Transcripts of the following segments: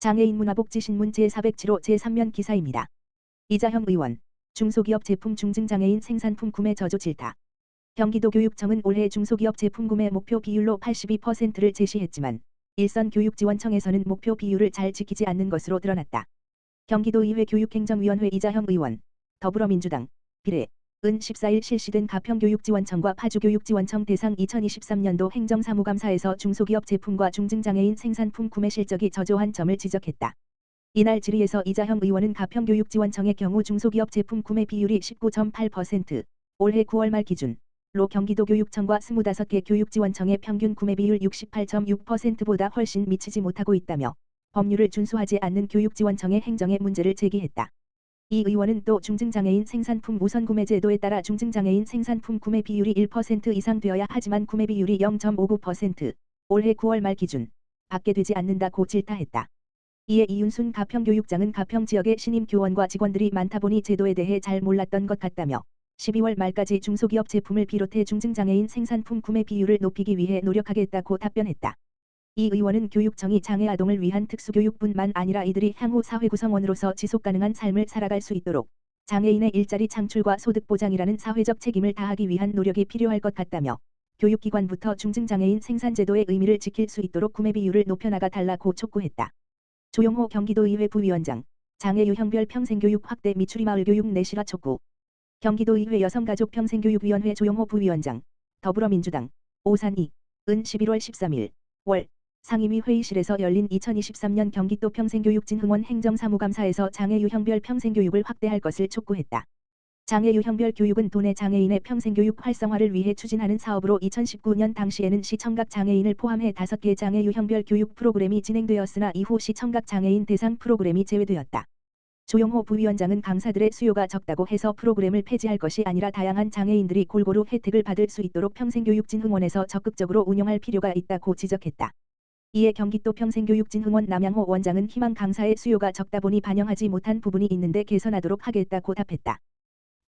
장애인 문화복지신문 제407호 제3면 기사입니다. 이자형 의원, 중소기업 제품 중증장애인 생산품 구매 저조 질타. 경기도 교육청은 올해 중소기업 제품 구매 목표 비율로 82%를 제시했지만 일선 교육지원청에서는 목표 비율을 잘 지키지 않는 것으로 드러났다. 경기도 의회 교육행정위원회 이자형 의원, 더불어민주당, 비례, 은 14일 실시된 가평교육지원청과 파주교육지원청 대상 2023년도 행정사무감사에서 중소기업 제품과 중증장애인 생산품 구매 실적이 저조한 점을 지적했다. 이날 질의에서 이자형 의원은 가평교육지원청의 경우 중소기업 제품 구매 비율이 19.8%, 올해 9월 말 기준, 로 경기도 교육청과 25개 교육지원청의 평균 구매 비율 68.6%보다 훨씬 미치지 못하고 있다며 법률을 준수하지 않는 교육지원청의 행정의 문제를 제기했다. 이 의원은 또 중증장애인 생산품 우선 구매 제도에 따라 중증장애인 생산품 구매 비율이 1% 이상 되어야 하지만 구매 비율이 0.59%, 올해 9월 말 기준, 받게 되지 않는다고 질타했다. 이에 이윤순 가평교육장은 가평 지역의 신임 교원과 직원들이 많다 보니 제도에 대해 잘 몰랐던 것 같다며 12월 말까지 중소기업 제품을 비롯해 중증장애인 생산품 구매 비율을 높이기 위해 노력하겠다고 답변했다. 이 의원은 교육청이 장애 아동을 위한 특수교육뿐만 아니라 이들이 향후 사회 구성원으로서 지속가능한 삶을 살아갈 수 있도록 장애인의 일자리 창출과 소득 보장이라는 사회적 책임을 다하기 위한 노력이 필요할 것 같다며 교육기관부터 중증장애인 생산제도의 의미를 지킬 수 있도록 구매 비율을 높여나가 달라고 촉구했다. 조용호 경기도의회 부위원장, 장애 유형별 평생교육 확대 미추리 마을 교육 내실화 촉구. 경기도의회 여성가족평생교육위원회 조용호 부위원장, 더불어민주당, 오산이, 은 11월 13일, 월, 상임위 회의실에서 열린 2023년 경기도 평생교육진 흥원 행정사무감사에서 장애 유형별 평생교육을 확대할 것을 촉구했다. 장애 유형별 교육은 도내 장애인의 평생교육 활성화를 위해 추진하는 사업으로 2019년 당시에는 시청각 장애인을 포함해 5개 장애 유형별 교육 프로그램이 진행되었으나 이후 시청각 장애인 대상 프로그램이 제외되었다. 조용호 부위원장은 강사들의 수요가 적다고 해서 프로그램을 폐지할 것이 아니라 다양한 장애인들이 골고루 혜택을 받을 수 있도록 평생교육진 흥원에서 적극적으로 운영할 필요가 있다고 지적했다. 이에 경기도 평생교육진 흥원 남양호 원장은 희망 강사의 수요가 적다 보니 반영하지 못한 부분이 있는데 개선하도록 하겠다고 답했다.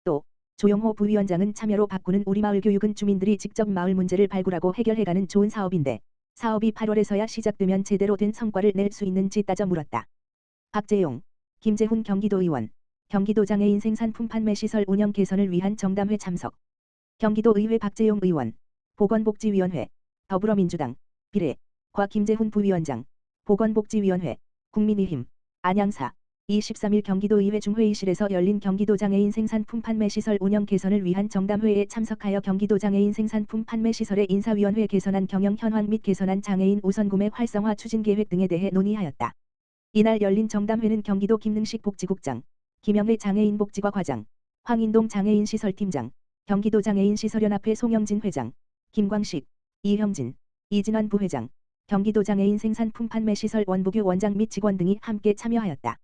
또 조용호 부위원장은 참여로 바꾸는 우리 마을 교육은 주민들이 직접 마을 문제를 발굴하고 해결해가는 좋은 사업인데 사업이 8월에서야 시작되면 제대로 된 성과를 낼 수 있는지 따져 물었다. 박재용, 김재훈 경기도의원, 경기도 장애 인 생 산품 판매 시설 운영 개선을 위한 정담회 참석, 경기도 의회 박재용 의원, 보건복지위원회, 더불어민주당, 비례, 과 김재훈 부위원장, 보건복지위원회, 국민의힘, 안양사, 23일 경기도의회 중회의실에서 열린 경기도 장애인 생산품 판매 시설 운영 개선을 위한 정담회에 참석하여 경기도 장애인 생산품 판매 시설의 인사위원회 개선안 경영 현황 및 개선한 장애인 우선 구매 활성화 추진 계획 등에 대해 논의하였다. 이날 열린 정담회는 경기도 김능식 복지국장, 김영의 장애인 복지과 과장, 황인동 장애인 시설 팀장, 경기도 장애인 시설연합회 송영진 회장, 김광식, 이형진, 이진환 부회장, 경기도 장애인 생산품 판매 시설 원부교 원장 및 직원 등이 함께 참여하였다.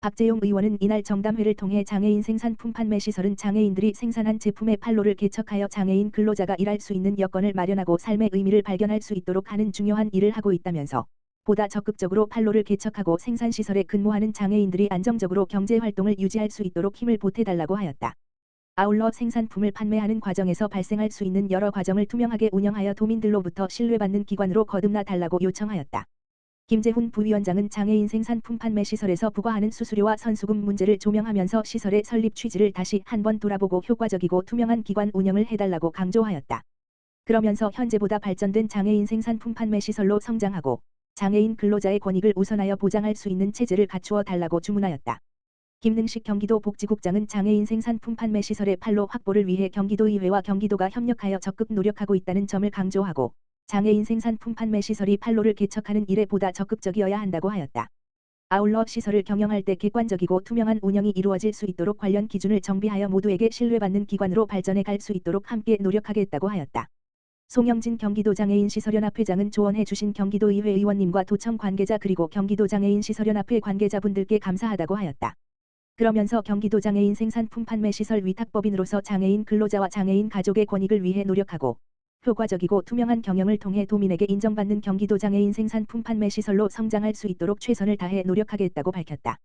박재용 의원은 이날 정담회를 통해 장애인 생산품 판매 시설은 장애인들이 생산한 제품의 판로를 개척하여 장애인 근로자가 일할 수 있는 여건을 마련하고 삶의 의미를 발견할 수 있도록 하는 중요한 일을 하고 있다면서 보다 적극적으로 판로를 개척하고 생산시설에 근무하는 장애인들이 안정적으로 경제활동을 유지할 수 있도록 힘을 보태달라고 하였다. 아울러 생산품을 판매하는 과정에서 발생할 수 있는 여러 과정을 투명하게 운영하여 도민들로부터 신뢰받는 기관으로 거듭나 달라고 요청하였다. 김재훈 부위원장은 장애인 생산품 판매 시설에서 부과하는 수수료와 선수금 문제를 조명하면서 시설의 설립 취지를 다시 한번 돌아보고 효과적이고 투명한 기관 운영을 해달라고 강조하였다. 그러면서 현재보다 발전된 장애인 생산품 판매 시설로 성장하고 장애인 근로자의 권익을 우선하여 보장할 수 있는 체제를 갖추어 달라고 주문하였다. 김능식 경기도 복지국장은 장애인 생산품 판매 시설의 판로 확보를 위해 경기도의회와 경기도가 협력하여 적극 노력하고 있다는 점을 강조하고 장애인 생산품 판매 시설이 판로를 개척하는 일에 보다 적극적이어야 한다고 하였다. 아울러 시설을 경영할 때 객관적이고 투명한 운영이 이루어질 수 있도록 관련 기준을 정비하여 모두에게 신뢰받는 기관으로 발전해 갈 수 있도록 함께 노력하겠다고 하였다. 송영진 경기도 장애인 시설연합 회장은 조언해 주신 경기도의회 의원님과 도청 관계자 그리고 경기도 장애인 시설연합회 관계자분들께 감사하다고 하였다. 그러면서 경기도 장애인 생산품 판매 시설 위탁법인으로서 장애인 근로자와 장애인 가족의 권익을 위해 노력하고 효과적이고 투명한 경영을 통해 도민에게 인정받는 경기도 장애인 생산품 판매 시설로 성장할 수 있도록 최선을 다해 노력하겠다고 밝혔다.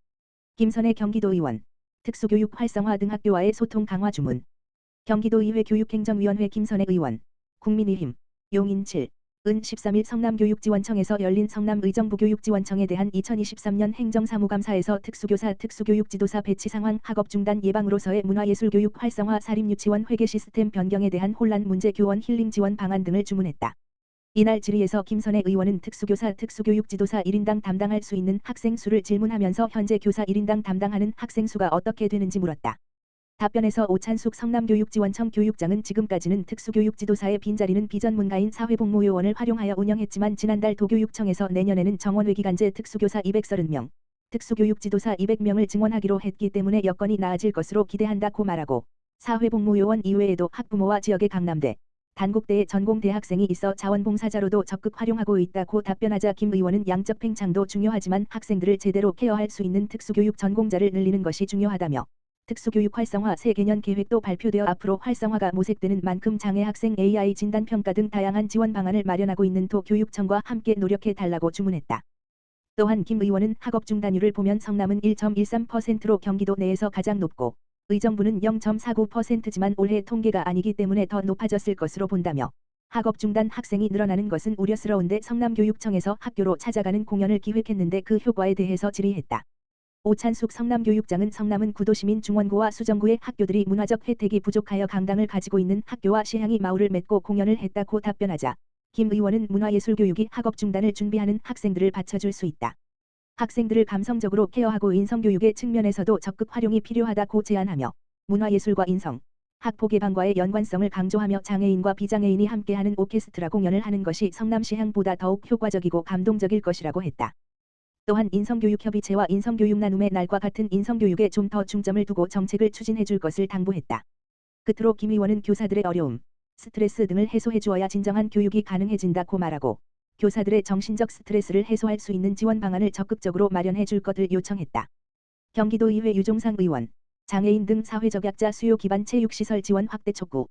김선의 경기도의원, 특수교육 활성화 등 학교와의 소통 강화 주문. 경기도의회 교육행정위원회 김선의 의원, 국민의힘, 용인칠, 은 13일 성남교육지원청에서 열린 성남의정부교육지원청에 대한 2023년 행정사무감사에서 특수교사 특수교육지도사 배치 상황 학업 중단 예방으로서의 문화예술교육 활성화 사립유치원 회계 시스템 변경에 대한 혼란 문제 교원 힐링 지원 방안 등을 주문했다. 이날 질의에서 김선혜 의원은 특수교사 특수교육지도사 1인당 담당할 수 있는 학생 수를 질문하면서 현재 교사 1인당 담당하는 학생 수가 어떻게 되는지 물었다. 답변에서 오찬숙 성남교육지원청 교육장은 지금까지는 특수교육지도사의 빈자리는 비전문가인 사회복무요원을 활용하여 운영했지만 지난달 도교육청에서 내년에는 정원 외기간제 특수교사 230명, 특수교육지도사 200명을 증원하기로 했기 때문에 여건이 나아질 것으로 기대한다고 말하고 사회복무요원 이외에도 학부모와 지역의 강남대, 단국대의 전공대학생이 있어 자원봉사자로도 적극 활용하고 있다고 답변하자 김 의원은 양적 팽창도 중요하지만 학생들을 제대로 케어할 수 있는 특수교육 전공자를 늘리는 것이 중요하다며 특수교육 활성화 새 개년 계획도 발표되어 앞으로 활성화가 모색되는 만큼 장애 학생 AI 진단 평가 등 다양한 지원 방안을 마련하고 있는 도 교육청과 함께 노력해 달라고 주문했다. 또한 김 의원은 학업 중단율을 보면 성남은 1.13%로 경기도 내에서 가장 높고 의정부는 0.49%지만 올해 통계가 아니기 때문에 더 높아졌을 것으로 본다며 학업 중단 학생이 늘어나는 것은 우려스러운데 성남교육청에서 학교로 찾아가는 공연을 기획했는데 그 효과에 대해서 질의했다. 오찬숙 성남교육장은 성남은 구도시민 중원고와 수정구의 학교들이 문화적 혜택이 부족하여 강당을 가지고 있는 학교와 시향이 마을을 맺고 공연을 했다고 답변하자 김 의원은 문화예술교육이 학업 중단을 준비하는 학생들을 받쳐줄 수 있다. 학생들을 감성적으로 케어하고 인성교육의 측면에서도 적극 활용이 필요하다고 제안하며 문화예술과 인성, 학폭 예방과의 연관성을 강조하며 장애인과 비장애인이 함께하는 오케스트라 공연을 하는 것이 성남시향보다 더욱 효과적이고 감동적일 것이라고 했다. 또한 인성교육협의체와 인성교육 나눔의 날과 같은 인성교육에 좀 더 중점을 두고 정책을 추진해 줄 것을 당부했다. 끝으로 김 의원은 교사들의 어려움, 스트레스 등을 해소해 주어야 진정한 교육이 가능해진다고 말하고 교사들의 정신적 스트레스를 해소할 수 있는 지원 방안을 적극적으로 마련해 줄 것을 요청했다. 경기도의회 유종상 의원, 장애인 등 사회적 약자 수요 기반 체육시설 지원 확대 촉구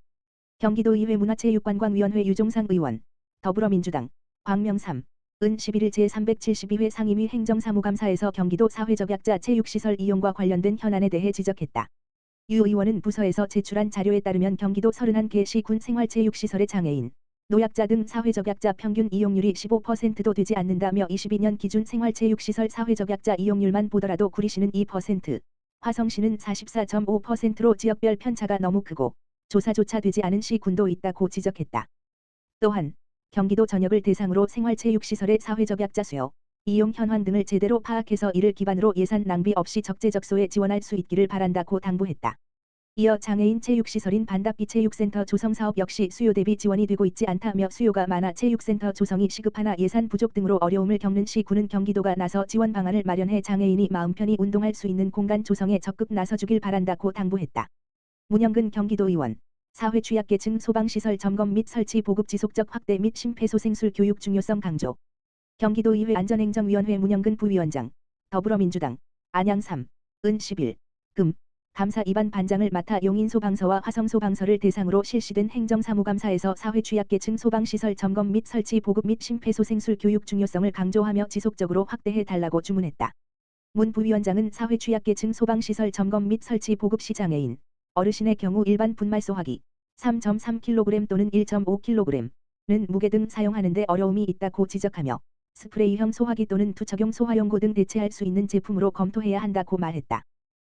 경기도의회 문화체육관광위원회 유종상 의원, 더불어민주당, 광명삼, 은 11일 제372회 상임위 행정사무감사에서 경기도 사회적약자 체육시설 이용과 관련된 현안에 대해 지적했다. 유 의원은 부서에서 제출한 자료에 따르면 경기도 31개 시군 생활체육시설의 장애인, 노약자 등 사회적약자 평균 이용률이 15%도 되지 않는다며 22년 기준 생활체육시설 사회적약자 이용률만 보더라도 구리시는 2%, 화성시는 44.5%로 지역별 편차가 너무 크고 조사조차 되지 않은 시군도 있다고 지적했다. 또한 경기도 전역을 대상으로 생활체육시설의 사회적 약자 수요, 이용 현황 등을 제대로 파악해서 이를 기반으로 예산 낭비 없이 적재적소에 지원할 수 있기를 바란다고 당부했다. 이어 장애인 체육시설인 반답비 체육센터 조성 사업 역시 수요 대비 지원이 되고 있지 않다며 수요가 많아 체육센터 조성이 시급하나 예산 부족 등으로 어려움을 겪는 시군은 경기도가 나서 지원 방안을 마련해 장애인이 마음 편히 운동할 수 있는 공간 조성에 적극 나서주길 바란다고 당부했다. 문영근 경기도의원 사회 취약계층 소방시설 점검 및 설치 보급 지속적 확대 및 심폐소생술 교육 중요성 강조. 경기도의회 안전행정위원회 문영근 부위원장, 더불어민주당, 안양 3, 은 10일, 금, 감사 입안 반장을 맡아 용인소방서와 화성소방서를 대상으로 실시된 행정사무감사에서 사회 취약계층 소방시설 점검 및 설치 보급 및 심폐소생술 교육 중요성을 강조하며 지속적으로 확대해 달라고 주문했다. 문 부위원장은 사회 취약계층 소방시설 점검 및 설치 보급 시 장애인, 어르신의 경우 일반 분말 소화기 3.3kg 또는 1.5kg는 무게 등 사용하는데 어려움이 있다고 지적하며 스프레이형 소화기 또는 투척용 소화용고 등 대체할 수 있는 제품으로 검토해야 한다고 말했다.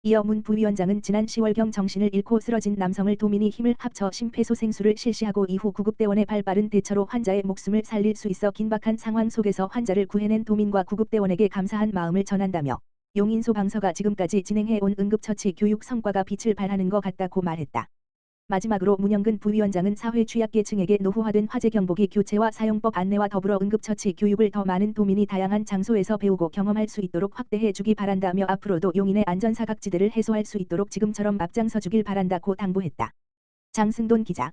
이어 문 부위원장은 지난 10월경 정신을 잃고 쓰러진 남성을 도민이 힘을 합쳐 심폐소생술을 실시하고 이후 구급대원의 발빠른 대처로 환자의 목숨을 살릴 수 있어 긴박한 상황 속에서 환자를 구해낸 도민과 구급대원에게 감사한 마음을 전한다며 용인소 방서가 지금까지 진행해온 응급처치 교육 성과가 빛을 발하는 것 같다고 말했다. 마지막으로 문영근 부위원장은 사회 취약계층에게 노후화된 화재 경보기 교체와 사용법 안내와 더불어 응급처치 교육을 더 많은 도민이 다양한 장소에서 배우고 경험할 수 있도록 확대해 주기 바란다며 앞으로도 용인의 안전사각지대를 해소할 수 있도록 지금처럼 앞장서 주길 바란다고 당부했다. 장승돈 기자